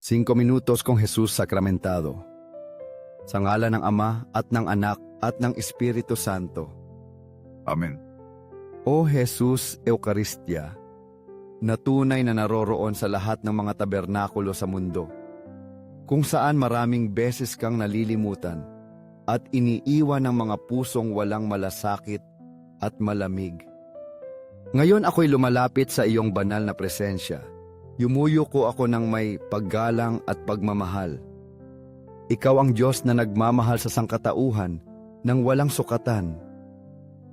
Cinco minutos kong Jesus sakramentado. Sa ngala ng Ama at ng Anak at ng Espiritu Santo. Amen. O Jesus Eucharistia, na tunay na naroroon sa lahat ng mga tabernakulo sa mundo, kung saan maraming beses kang nalilimutan at iniiwan ng mga pusong walang malasakit at malamig. Ngayon ako'y lumalapit sa iyong banal na presensya. Yumuyo ko ako ng may paggalang at pagmamahal. Ikaw ang Diyos na nagmamahal sa sangkatauhan ng walang sukatan,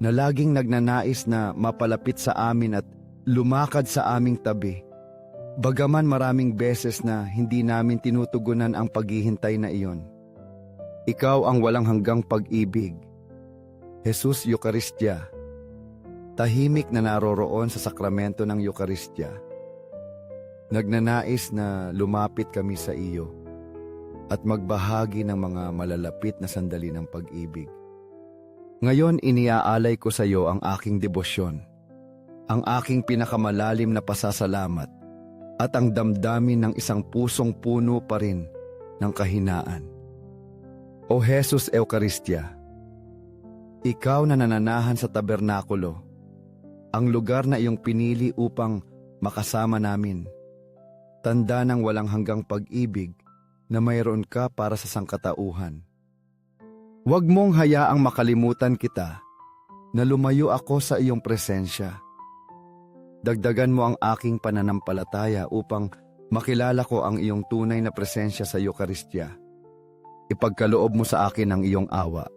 na laging nagnanais na mapalapit sa amin at lumakad sa aming tabi. Bagaman maraming beses na hindi namin tinutugunan ang paghihintay na iyon. Ikaw ang walang hanggang pag-ibig. Jesus Eucharistia, tahimik na naroroon sa sakramento ng Eucharistia. Nagnanais na lumapit kami sa iyo at magbahagi ng mga malalapit na sandali ng pag-ibig. Ngayon iniaalay ko sa iyo ang aking debosyon, ang aking pinakamalalim na pasasalamat at ang damdamin ng isang pusong puno pa rin ng kahinaan. O Jesus Eucharistia, ikaw na nananahan sa tabernakulo, ang lugar na iyong pinili upang makasama namin. Tanda ng walang hanggang pag-ibig na mayroon ka para sa sangkatauhan. Huwag mong hayaang makalimutan kita na lumayo ako sa iyong presensya. Dagdagan mo ang aking pananampalataya upang makilala ko ang iyong tunay na presensya sa Eucharistia. Ipagkaloob mo sa akin ang iyong awa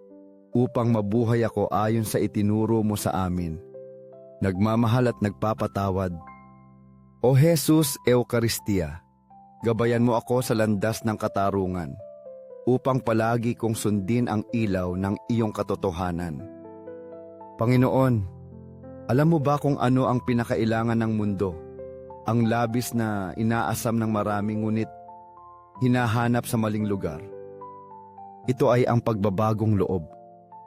upang mabuhay ako ayon sa itinuro mo sa amin. Nagmamahal at nagpapatawad. O Jesus Eucharistia, gabayan mo ako sa landas ng katarungan upang palagi kong sundin ang ilaw ng iyong katotohanan. Panginoon, alam mo ba kung ano ang pinakailangan ng mundo? Ang labis na inaasam ng marami ngunit hinahanap sa maling lugar. Ito ay ang pagbabagong loob.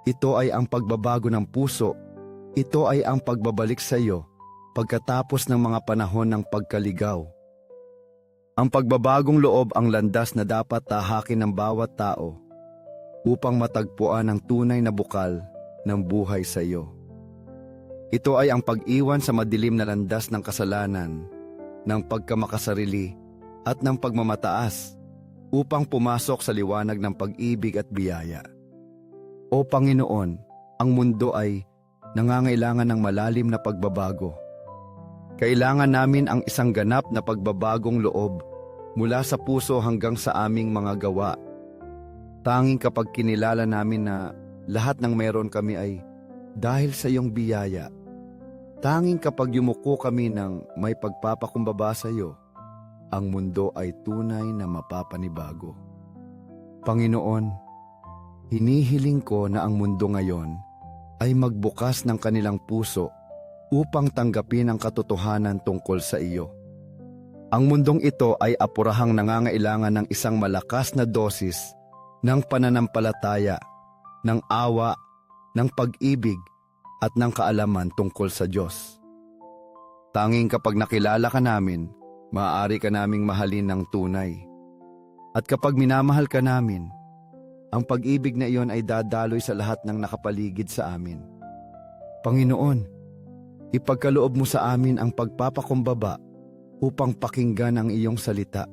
Ito ay ang pagbabago ng puso. Ito ay ang pagbabalik sa iyo pagkatapos ng mga panahon ng pagkaligaw. Ang pagbabagong loob ang landas na dapat tahakin ng bawat tao upang matagpuan ang tunay na bukal ng buhay sa iyo. Ito ay ang pag-iwan sa madilim na landas ng kasalanan, ng pagkamakasarili at ng pagmamataas upang pumasok sa liwanag ng pag-ibig at biyaya. O Panginoon, ang mundo ay nangangailangan ng malalim na pagbabago. Kailangan namin ang isang ganap na pagbabagong loob mula sa puso hanggang sa aming mga gawa. Tanging kapag kinilala namin na lahat ng meron kami ay dahil sa iyong biyaya. Tanging kapag yumuko kami ng may pagpapakumbaba sa iyo, ang mundo ay tunay na mapapanibago. Panginoon, hinihiling ko na ang mundo ngayon ay magbukas ng kanilang puso upang tanggapin ang katotohanan tungkol sa iyo. Ang mundong ito ay apurahang nangangailangan ng isang malakas na dosis ng pananampalataya, ng awa, ng pag-ibig at ng kaalaman tungkol sa Diyos. Tanging kapag nakilala ka namin, maaari ka naming mahalin ng tunay. At kapag minamahal ka namin, ang pag-ibig na iyon ay dadaloy sa lahat ng nakapaligid sa amin. Panginoon, ipagkaloob mo sa amin ang pagpapakumbaba upang pakinggan ang iyong salita,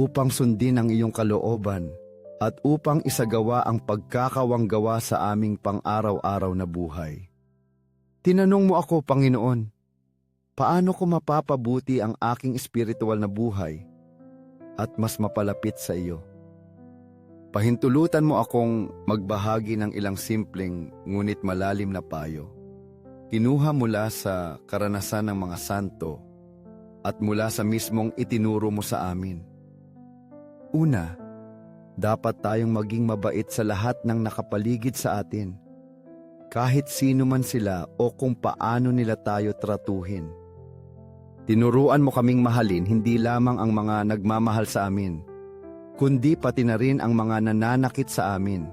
upang sundin ang iyong kalooban, at upang isagawa ang pagkakawanggawa sa aming pang-araw-araw na buhay. Tinanong mo ako, Panginoon, paano ko mapapabuti ang aking espiritual na buhay at mas mapalapit sa iyo? Pahintulutan mo akong magbahagi ng ilang simpleng ngunit malalim na payo. Kinuha mula sa karanasan ng mga santo at mula sa mismong itinuro mo sa amin. Una, dapat tayong maging mabait sa lahat ng nakapaligid sa atin, kahit sino man sila o kung paano nila tayo tratuhin. Tinuruan mo kaming mahalin hindi lamang ang mga nagmamahal sa amin, kundi pati na rin ang mga nananakit sa amin.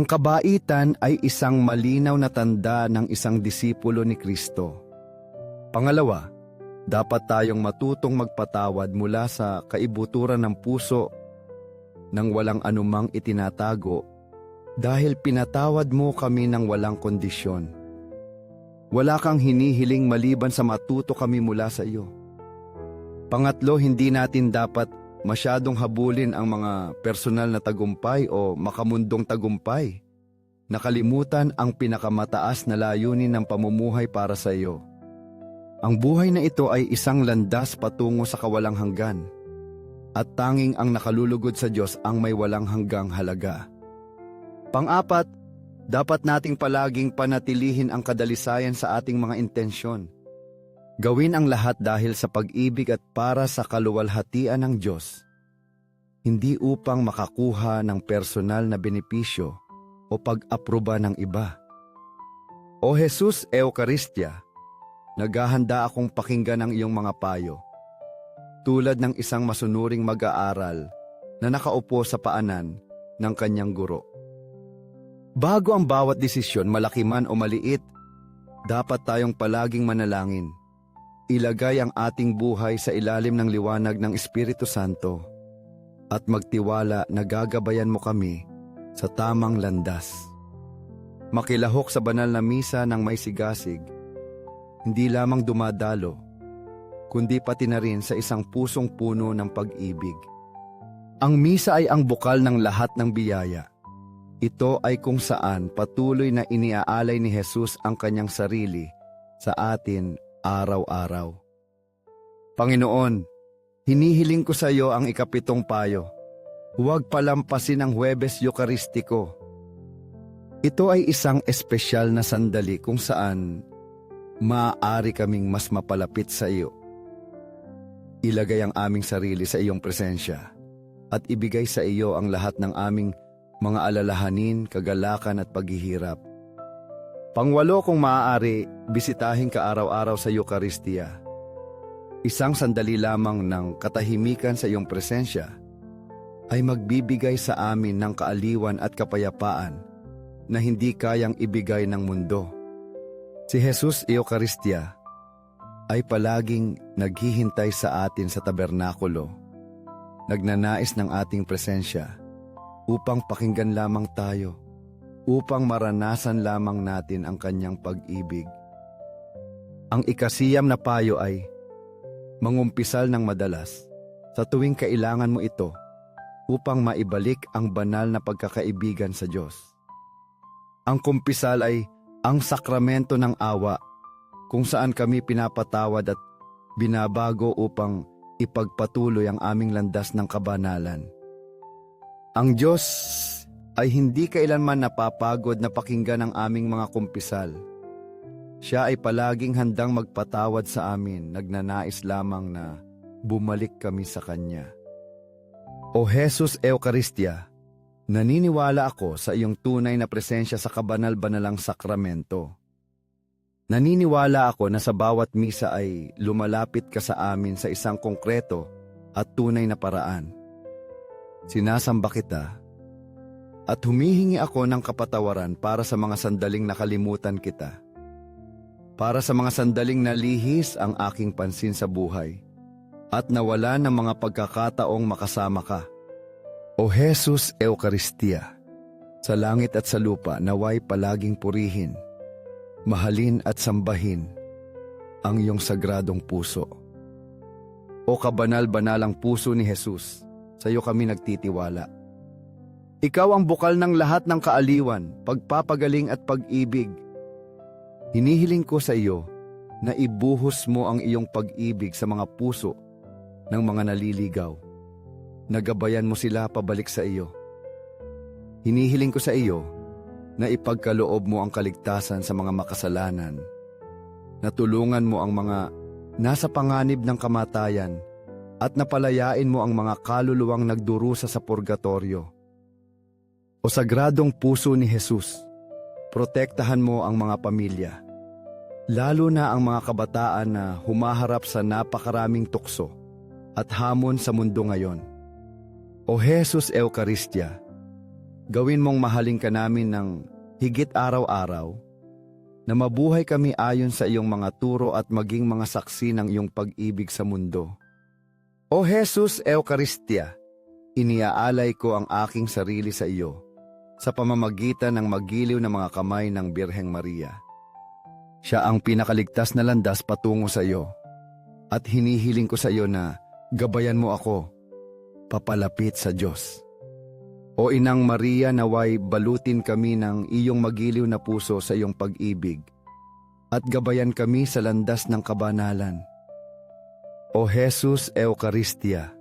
Ang kabaitan ay isang malinaw na tanda ng isang disipulo ni Kristo. Pangalawa, Dapat tayong matutong magpatawad mula sa kaibuturan ng puso nang walang anumang itinatago dahil pinatawad mo kami ng walang kondisyon. Wala kang hinihiling maliban sa matuto kami mula sa iyo. Pangatlo, hindi natin dapat masyadong habulin ang mga personal na tagumpay o makamundong tagumpay. Nakalimutan ang pinakamataas na layunin ng pamumuhay para sa iyo. Ang buhay na ito ay isang landas patungo sa kawalang hanggan. At tanging ang nakalulugod sa Diyos ang may walang hanggang halaga. Pang-apat, dapat nating palaging panatilihin ang kadalisayan sa ating mga intensyon. Gawin ang lahat dahil sa pag-ibig at para sa kaluwalhatian ng Diyos. Hindi upang makakuha ng personal na benepisyo o pag-aproba ng iba. O Jesus Eucharistia, naghahanda akong pakinggan ang iyong mga payo. Tulad ng isang masunuring mag-aaral na nakaupo sa paanan ng kanyang guro. Bago ang bawat desisyon, malaki man o maliit, dapat tayong palaging manalangin. Ilagay ang ating buhay sa ilalim ng liwanag ng Espiritu Santo at magtiwala na gagabayan mo kami sa tamang landas. Makilahok sa banal na misa ng may sigasig, hindi lamang dumadalo, kundi pati na rin sa isang pusong puno ng pag-ibig. Ang misa ay ang bukal ng lahat ng biyaya. Ito ay kung saan patuloy na iniaalay ni Jesus ang kanyang sarili sa atin araw-araw. Panginoon, hinihiling ko sa iyo ang ikapitong payo. Huwag palampasin ang Huwebes Eukaristiko. Ito ay isang espesyal na sandali kung saan maaari kaming mas mapalapit sa iyo. Ilagay ang aming sarili sa iyong presensya at ibigay sa iyo ang lahat ng aming mga alalahanin, kagalakan at paghihirap. Pangwalo kung maaari, bisitahin ka araw-araw sa Eucharistia. Isang sandali lamang ng katahimikan sa iyong presensya ay magbibigay sa amin ng kaaliwan at kapayapaan na hindi kayang ibigay ng mundo. Si Jesus Eucharistia ay palaging naghihintay sa atin sa tabernakulo, nagnanais ng ating presensya upang pakinggan lamang tayo, upang maranasan lamang natin ang kanyang pag-ibig. Ang ikasiyam na payo ay mangumpisal ng madalas sa tuwing kailangan mo ito upang maibalik ang banal na pagkakaibigan sa Diyos. Ang kumpisal ay ang sakramento ng awa kung saan kami pinapatawad at binabago upang ipagpatuloy ang aming landas ng kabanalan. Ang Diyos ay hindi kailanman napapagod na pakinggan ang aming mga kumpisal. Siya ay palaging handang magpatawad sa amin, nagnanais lamang na bumalik kami sa Kanya. O Jesus Eucharistia, naniniwala ako sa iyong tunay na presensya sa kabanal-banalang sakramento. Naniniwala ako na sa bawat misa ay lumalapit ka sa amin sa isang konkreto at tunay na paraan. Sinasamba kita at humihingi ako ng kapatawaran para sa mga sandaling nakalimutan kita. Para sa mga sandaling nalihis ang aking pansin sa buhay at nawala ng mga pagkakataong makasama ka. O Jesus Eucharistia, sa langit at sa lupa naway palaging purihin mahalin at sambahin ang iyong sagradong puso. O kabanal-banalang puso ni Jesus, sa iyo kami nagtitiwala. Ikaw ang bukal ng lahat ng kaaliwan, pagpapagaling at pag-ibig. Hinihiling ko sa iyo na ibuhos mo ang iyong pag-ibig sa mga puso ng mga naliligaw. Nagabayan mo sila pabalik sa iyo. Hinihiling ko sa iyo na ipagkaloob mo ang kaligtasan sa mga makasalanan, na tulungan mo ang mga nasa panganib ng kamatayan at napalayain mo ang mga kaluluwang nagdurusa sa purgatorio. O sagradong puso ni Jesus, protektahan mo ang mga pamilya, lalo na ang mga kabataan na humaharap sa napakaraming tukso at hamon sa mundo ngayon. O Jesus Eucharistia, Gawin mong mahalin ka namin ng higit araw-araw na mabuhay kami ayon sa iyong mga turo at maging mga saksi ng iyong pag-ibig sa mundo. O Jesus Eucharistia, iniaalay ko ang aking sarili sa iyo sa pamamagitan ng magiliw na mga kamay ng Birheng Maria. Siya ang pinakaligtas na landas patungo sa iyo at hinihiling ko sa iyo na gabayan mo ako papalapit sa Diyos. O Inang Maria naway balutin kami ng iyong magiliw na puso sa iyong pag-ibig at gabayan kami sa landas ng kabanalan. O Jesus Eucharistia,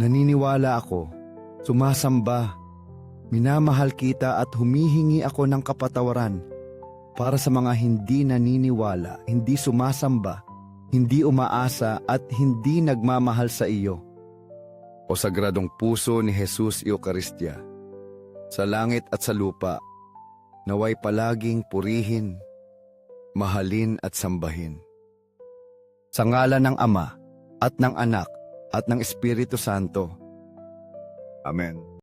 naniniwala ako, sumasamba, minamahal kita at humihingi ako ng kapatawaran para sa mga hindi naniniwala, hindi sumasamba, hindi umaasa at hindi nagmamahal sa iyo. O sagradong puso ni Jesus Eucharistia, sa langit at sa lupa, naway palaging purihin, mahalin at sambahin. Sa ngalan ng Ama at ng Anak at ng Espiritu Santo. Amen.